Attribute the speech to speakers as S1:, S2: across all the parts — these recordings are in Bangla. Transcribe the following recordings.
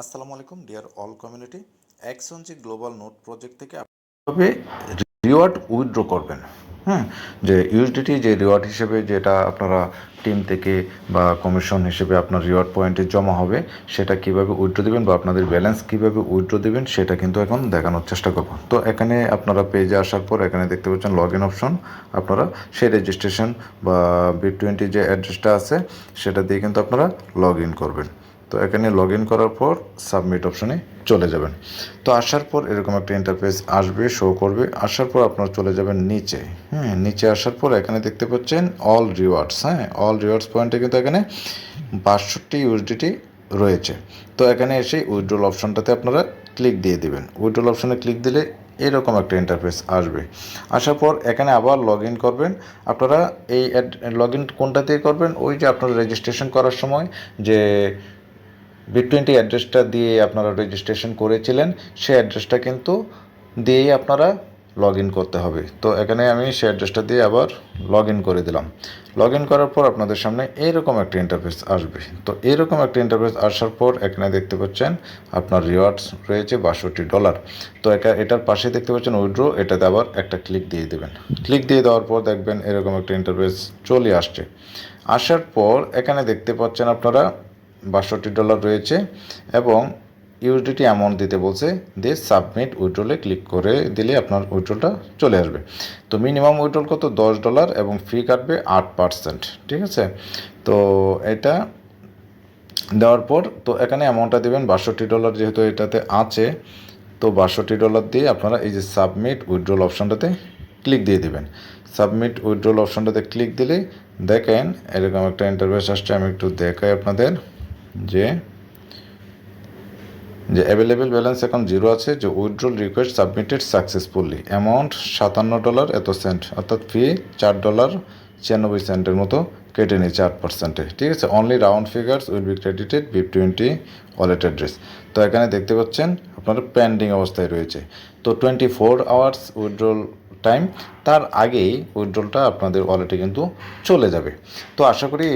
S1: আসসালামু আলাইকুম ডিয়ার অল কমিউনিটি এক্সনজি গ্লোবাল নোট প্রজেক্ট থেকে আপনি রিওয়ার্ড উইথড্র করবেন। হ্যাঁ যে ইউএসডিটি যে রিওয়ার্ড হিসেবে যেটা আপনারা টিম থেকে বা কমিশন হিসেবে আপনার রিওয়ার্ড পয়েন্টে জমা হবে, সেটা কীভাবে উইথড্র দেবেন বা আপনাদের ব্যালেন্স কীভাবে উইথড্র দেবেন, সেটা কিন্তু এখন দেখানোর চেষ্টা করব। তো এখানে আপনারা পেজে আসার পর এখানে দেখতে পাচ্ছেন লগ ইন অপশন আপনারা সেই রেজিস্ট্রেশন বা বি টোয়েন্টি যে অ্যাড্রেসটা আছে, সেটা দিয়ে কিন্তু আপনারা লগ ইন করবেন। তো এখানে লগ ইন করার পর সাবমিট অপশনে চলে যাবেন। তো আসার পর এরকম একটা ইন্টারফেস আসবে শো করবে। আসার পর আপনারা চলে যাবেন নিচে। হ্যাঁ নিচে আসার পর এখানে দেখতে পাচ্ছেন অল রিওয়ার্ডস হ্যাঁ? অল রিওয়ার্ডস পয়েন্টে কিন্তু এখানে বাষট্টি ইউএসডিটি রয়েছে। তো এখানে এসে উইড্রোল অপশনটাতে আপনারা ক্লিক দিয়ে দিবেন। উইড্রোল অপশনে ক্লিক দিলে এরকম একটা ইন্টারফেস আসবে। আসার পর এখানে আবার লগ ইন করবেন। আপনারা এই লগ ইন কোনটা দিয়ে করবেন? ওই যে আপনারা রেজিস্ট্রেশন করার সময় যে বি টোয়েন্টি অ্যাড্রেসটা দিয়ে আপনারা রেজিস্ট্রেশন করেছিলেন, সেই অ্যাড্রেসটা কিন্তু দিয়েই আপনারা লগ ইন করতে হবে। তো এখানে আমি সেই অ্যাড্রেসটা দিয়ে আবার লগ ইন করে দিলাম। লগ ইন করার পর আপনাদের সামনে এইরকম একটা ইন্টারফেস আসবে। তো এরকম একটা ইন্টারফেস আসার পর এখানে দেখতে পাচ্ছেন আপনার রিওয়ার্ডস রয়েছে বাষট্টি ডলার তো এটা এটার পাশে দেখতে পাচ্ছেন উইড্রো এটাতে আবার একটা ক্লিক দিয়ে দেবেন। ক্লিক দিয়ে দেওয়ার পর দেখবেন এরকম একটা ইন্টারফেস চলে আসছে। আসার পর এখানে দেখতে পাচ্ছেন আপনারা বাষট্টি ডলার রয়েছে এবং ইউডিটি অ্যামাউন্ট দিতে বলছে দিয়ে সাবমিট উইড্রোলে ক্লিক করে দিলে আপনার উইড্রোলটা চলে আসবে। তো মিনিমাম উইড্রোল কত? দশ ডলার এবং ফি কাটবে আট পার্সেন্ট ঠিক আছে? তো এটা দেওয়ার পর তো এখানে অ্যামাউন্টটা দেবেন, বাষট্টি ডলার যেহেতু এটাতে আছে, তো বাষট্টি ডলার দিয়ে আপনারা এই যে সাবমিট উইড্রোল অপশানটাতে ক্লিক দিয়ে দিবেন। সাবমিট উইড্রোল অপশানটাতে ক্লিক দিলে দেখেন এরকম একটা ইন্টারভেস আসছে, আমি একটু দেখাই আপনাদের। যে যে অ্যাভেলেবেল ব্যালেন্স এখন জিরো আছে, যে withdrawal request submitted successfully amount সাতান্ন ডলার এত সেন্ট অর্থাৎ ফি চার ডলার ছিয়ানব্বই সেন্টের মতো কেটে নিয়েছে আট পার্সেন্টে ঠিক আছে? Only round figures will be credited BEP twenty wallet address তো এখানে দেখতে পাচ্ছেন, আপনার পেন্ডিং অবস্থায় রয়েছে। তো twenty four hours withdrawal time তার আগেই উইথড্রলটা আপনাদের ওয়ালেটে কিন্তু চলে যাবে। তো আশা করি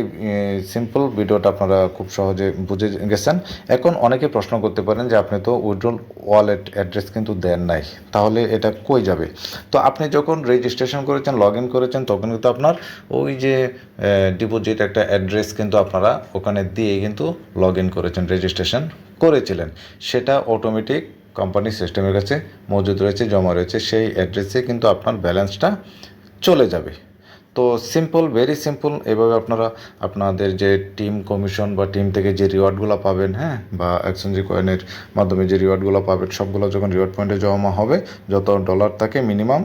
S1: সিম্পল ভিডিওটা আপনারা খুব সহজে বুঝে গেছেন। এখন অনেকে প্রশ্ন করতে পারেন যে, আপনি তো উইথড্রল ওয়ালেট অ্যাড্রেস কিন্তু দেন নাই, তাহলে এটা কই যাবে? তো আপনি যখন রেজিস্ট্রেশন করেছেন লগ ইন করেছেন, তখন কিন্তু আপনার ওই যে ডিপোজিট একটা অ্যাড্রেস কিন্তু আপনারা ওখানে দিয়ে কিন্তু লগ ইন করেছেন রেজিস্ট্রেশন করেছিলেন। সেটা অটোমেটিক কোম্পানি সিস্টেমের কাছে মজুদ রয়েছে, জমা রয়েছে, সেই অ্যাড্রেসে কিন্তু আপনার ব্যালেন্সটা চলে যাবে। তো সিম্পল ভেরি সিম্পল এভাবে আপনারা আপনাদের যে টিম কমিশন বা টিম থেকে যে রিওয়ার্ডগুলো পাবেন হ্যাঁ বা এক্সচেঞ্জি কয়েনের মাধ্যমে যে রিওয়ার্ডগুলো পাবেন, সবগুলো যখন রিওয়ার্ড পয়েন্টে জমা হবে, যত ডলার থাকে মিনিমাম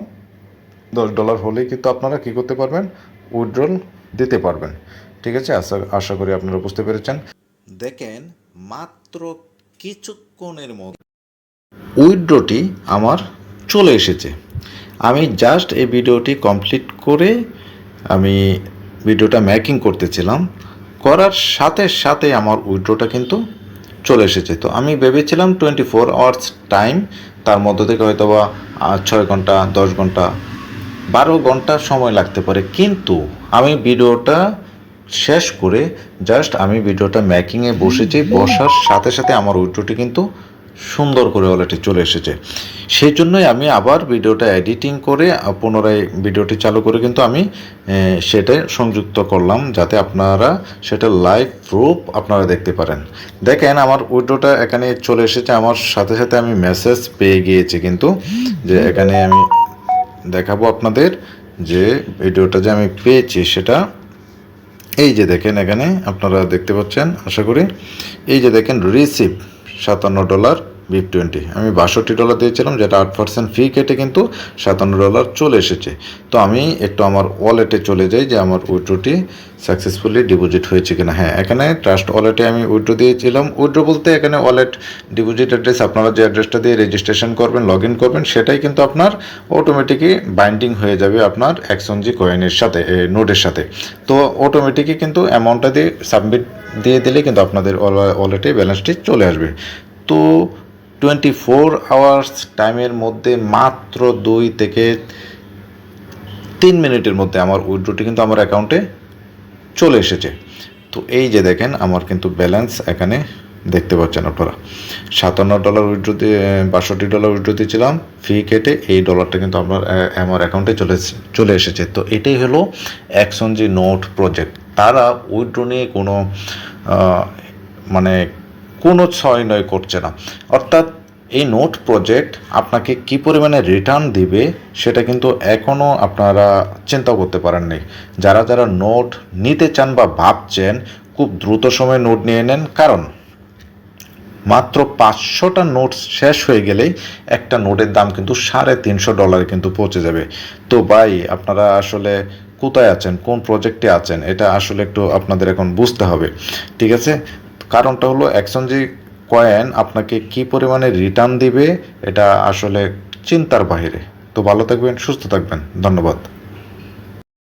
S1: দশ ডলার হলেই কিন্তু আপনারা কী করতে পারবেন? উইড্রল দিতে পারবেন। ঠিক আছে? আশা আশা করি আপনারা বুঝতে পেরেছেন। দেখেন, মাত্র কিছুক্ষণের মধ্যে উইথড্রটি আমার চলে এসেছে। আমি জাস্ট এই ভিডিওটি কমপ্লিট করে আমি ভিডিওটা মেকিং করতেছিলাম। করার সাথে সাথে আমার উইড্রোটা কিন্তু চলে এসেছে। তো আমি ভেবেছিলাম টোয়েন্টি ফোর আওয়ার্স টাইম তার মধ্য থেকে হয়তো বা ছয় ঘণ্টা দশ ঘণ্টা বারো ঘণ্টা সময় লাগতে পারে। কিন্তু আমি ভিডিওটা শেষ করে জাস্ট আমি ভিডিওটা মেকিংয়ে বসেছি। বসার সাথে সাথে আমার উইড্রোটি কিন্তু সুন্দর করে অলরেডি চলে এসেছে। সেই জন্যই আমি আবার ভিডিওটা এডিটিং করে পুনরায় ভিডিওটি চালু করে কিন্তু আমি সেটা সংযুক্ত করলাম যাতে আপনারা সেটা লাইভ প্রুফ আপনারা দেখতে পারেন। দেখেন আমার উইড্রোটা এখানে চলে এসেছে, আমার সাথে সাথে আমি মেসেজ পেয়ে গিয়েছি কিন্তু, যে এখানে আমি দেখাবো আপনাদের যে ভিডিওটা যে আমি পেয়েছি সেটা। এই যে দেখেন এখানে আপনারা দেখতে পাচ্ছেন, আশা করি। এই যে দেখেন রিসিভ সাতান্ন ডলার। বিপ টোয়েন্টি আমি বাষট্টি ডলার দিয়েছিলাম, যেটা আট পার্সেন্ট ফি কেটে কিন্তু সাতান্ন ডলার চলে এসেছে। তো আমি একটু আমার ওয়ালেটে চলে যাই যে আমার উইড্রোটি সাকসেসফুলি ডিপোজিট হয়েছে কিনা। হ্যাঁ এখানে ট্রাস্ট ওয়ালেটে আমি উইড্রো দিয়েছিলাম। উইড্রো বলতে এখানে ওয়ালেট ডিপোজিট অ্যাড্রেস আপনারা যে অ্যাড্রেসটা দিয়ে রেজিস্ট্রেশন করবেন লগ ইন করবেন, সেটাই কিন্তু আপনার অটোমেটিকই বাইন্ডিং হয়ে যাবে আপনার এক্সনজি কয়েনের সাথে নোটের সাথে। তো অটোমেটিকই কিন্তু অ্যামাউন্টটা দিয়ে সাবমিট দিয়ে দিলে কিন্তু আপনাদের ওয়ালেটে ব্যালেন্সটি চলে আসবে। তো টোয়েন্টি ফোর আওয়ার্স টাইমের মধ্যে মাত্র দুই থেকে তিন মিনিটের মধ্যে আমার উইড্রোটি কিন্তু আমার অ্যাকাউন্টে চলে এসেছে। তো এই যে দেখেন, আমার কিন্তু ব্যালেন্স এখানে দেখতে পাচ্ছেন আপনারা। সাতান্ন ডলার উইড্রো দিয়ে বাষট্টি ডলার উইড্রো দিয়েছিলাম। ফি কেটে এই ডলারটা কিন্তু আপনার আমার অ্যাকাউন্টে চলে চলে এসেছে। তো এটাই হলো অ্যাকশনজি নোট প্রজেক্ট তারা উইড্রো নিয়ে কোনো মানে কোনো ছয় নয় করছে না। অর্থাৎ এই নোট প্রজেক্ট আপনাকে কি পরিমাণে রিটার্ন দিবে সেটা কিন্তু এখনও আপনারা চিন্তা করতে পারেননি। যারা যারা নোট নিতে চান বা ভাবছেন, খুব দ্রুত সময়ে নোট নিয়ে নেন। কারণ মাত্র পাঁচশোটা নোট শেষ হয়ে গেলেই একটা নোটের দাম কিন্তু সাড়ে তিনশো ডলারে কিন্তু পৌঁছে যাবে। তো ভাই, আপনারা আসলে কোথায় আছেন? কোন প্রজেক্টে আছেন? এটা আসলে একটু আপনাদের এখন বুঝতে হবে। ঠিক আছে? কারণটা হলো এক্সচেঞ্জি কয়েন আপনাকে কি পরিমাণে রিটার্ন দিবে, এটা আসলে চিন্তার বাহিরে। তো ভালো থাকবেন, সুস্থ থাকবেন। ধন্যবাদ।